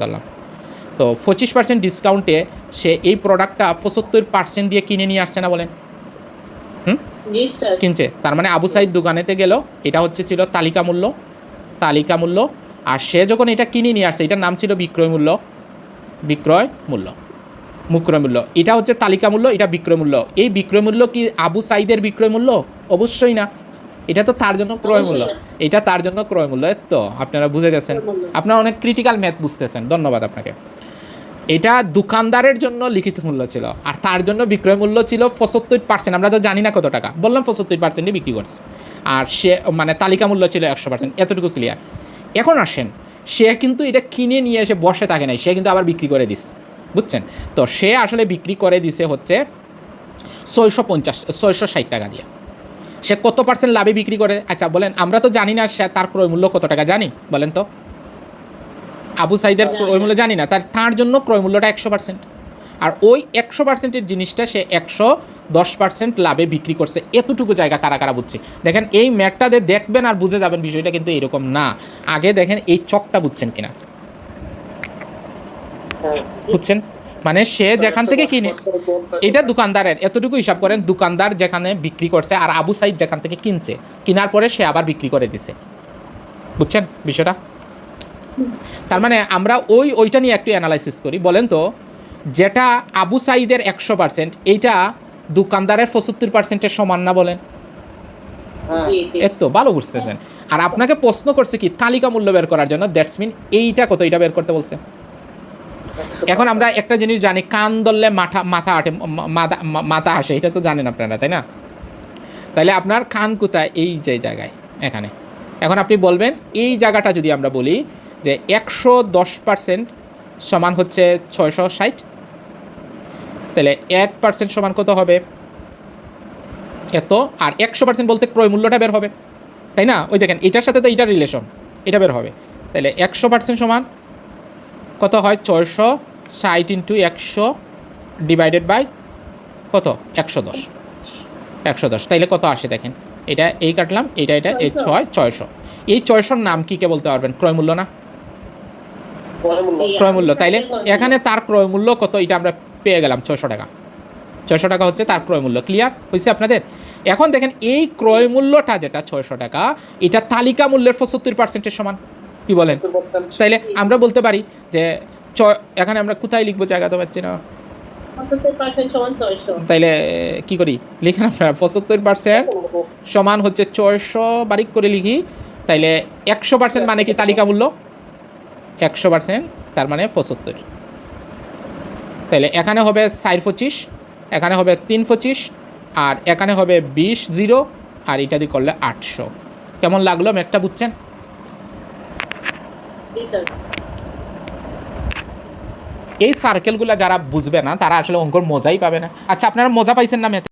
ধরলাম তো পঁচিশ পার্সেন্ট ডিসকাউন্টে সে এই প্রোডাক্টটা পঁচাত্তর পার্সেন্ট দিয়ে কিনে নিয়ে আসছে না বলেন? স্যার। কিনছে। তার মানে আবু সাইদ দোকানেতে গেল এটা হচ্ছে ছিল তালিকা মূল্য তালিকা মূল্য আর সে যখন এটা কিনে নিয়ে আসছে এটার নাম ছিল বিক্রয় মূল্য বিক্রয় মূল্য মুক্রয় মূল্য। এটা হচ্ছে তালিকা মূল্য এটা বিক্রয় মূল্য। এই বিক্রয় মূল্য কি আবু সাইদের বিক্রয় মূল্য? অবশ্যই না। এটা তো তার জন্য ক্রয় মূল্য। এটা তার জন্য ক্রয় মূল্য তো আপনারা বুঝে গেছেন। আপনারা অনেক ক্রিটিক্যাল ম্যাথ বুঝতেছেন। ধন্যবাদ আপনাকে। এটা দোকানদারের জন্য লিখিত মূল্য ছিল আর তার জন্য বিক্রয় মূল্য ছিল পঁচাত্তর পার্সেন্ট আমরা তো জানি না কত টাকা। বললাম পঁচাত্তর পার্সেন্টে বিক্রি করছে। আর সে মানে তালিকা মূল্য ছিল একশো পার্সেন্ট এতটুকু ক্লিয়ার এখন আসেন সে কিন্তু এটা কিনে নিয়ে এসে বসে থাকে নাই সে কিন্তু আবার বিক্রি করে দিস বুঝছেন? তো সে আসলে বিক্রি করে দিছে হচ্ছে ছয়শো পঞ্চাশ ছয়শো ষাট টাকা দিয়ে। সে কত পার্সেন্ট লাভে বিক্রি করে? আচ্ছা বলেন আমরা তো জানি না সে তার ক্রয় মূল্য কত টাকা জানি বলেন তো। আবু সাইদের ক্রয় মূল্য জানি না তার তার জন্য ক্রয় মূল্যটা একশো পার্সেন্ট আর ওই একশো পার্সেন্টের জিনিসটা সে একশো দশ পার্সেন্ট লাভে বিক্রি করছে এতটুকু জায়গা কারা কারা বুঝছে? দেখেন এই ম্যাটটাতে দেখবেন আর বুঝে যাবেন বিষয়টা কিন্তু এরকম না। আগে দেখেন এই চকটা বুঝছেন কিনা। বুঝছেন? মানে সে যেখান থেকে কিনে এটা দোকানদারের এতটুকু হিসাব করেন দোকানদার যেখানে বিক্রি করছে আর আবু সাইদ যেখান থেকে কিনছে। কেনার পরে সে আবার বিক্রি করে দিছে। বুঝছেন বিষয়টা? তার মানে আমরা ওই ওইটা নিয়ে একটু অ্যানালাইসিস করি। বলেন তো যেটা আবু সাইদের একশো পার্সেন্ট এইটা দোকানদারের পঁচাত্তর পার্সেন্টের সমান না বলেন? জি জি। এত ভালো বুঝতেছেন। আর আপনাকে প্রশ্ন করছে কি তালিকা মূল্য বের করার জন্য দ্যাটস মিন এইটা কত এটা বের করতে বলছে? এখন আমরা একটা জিনিস জানি, কান ধরলে মাথা মাথা আটে মাথা আসে, এটা তো জানেন আপনারা, তাই না? তাহলে আপনার কান কোথায়? এই যে জায়গায়, এখানে। এখন আপনি বলবেন, এই জায়গাটা যদি আমরা বলি যে একশো দশ পার্সেন্ট সমান হচ্ছে ছয়শো ষাট তাহলে এক পার্সেন্ট সমান কত হবে? এত, আর একশো পার্সেন্ট বলতে ক্রয় মূল্যটা বের হবে, তাই না? ওই দেখেন, এটার সাথে তো এটার রিলেশন এটা বের হবে তাহলে একশো পার্সেন্ট সমান কত হয়? ছয়শো ষাট ইন্টু একশো ডিভাইডেড বাই কত? একশো দশ। একশো দশ। তাইলে কত আসে দেখেন? এটা এই কাটলাম এটা এটা এই ছয় ছয়শো। এই ছয়শোর নাম কী কে বলতে পারবেন? ক্রয় মূল্য না? ক্রয় মূল্য তাইলে এখানে তার ক্রয় মূল্য কত? এটা আমরা পেয়ে গেলাম ছয়শো টাকা। ছয়শো টাকা হচ্ছে তার ক্রয় মূল্য ক্লিয়ার হয়েছে আপনাদের? এখন দেখেন এই ক্রয় মূল্যটা যেটা ছয়শো টাকা এটা তালিকা মূল্যের পঁচাত্তর পার্সেন্টের সমান। কি বলেন? তাইলে আমরা বলতে পারি যে চ এখানে আমরা কোথায় লিখব জায়গা তো পাচ্ছি না? তাইলে কি করি? লিখেন আপনারা পঁচাত্তর পার্সেন্ট সমান হচ্ছে ছয়শো বারিক করে লিখি। তাইলে একশো পার্সেন্ট মানে কি তালিকা মূল্য? একশো পার্সেন্ট তার মানে পঁচাত্তর। তাইলে এখানে হবে চার পঁচিশ এখানে হবে তিন পঁচিশ আর এখানে হবে বিশ জিরো আর দিয়ে করলে আটশো। কেমন লাগল ম্যাটটা বুঝছেন? এই সার্কেলগুলো যারা বুঝবে না, তারা আসলে অঙ্কর মজাই পাবে না। আচ্ছা আপনারা মজা পাইছেন না ম্যাথে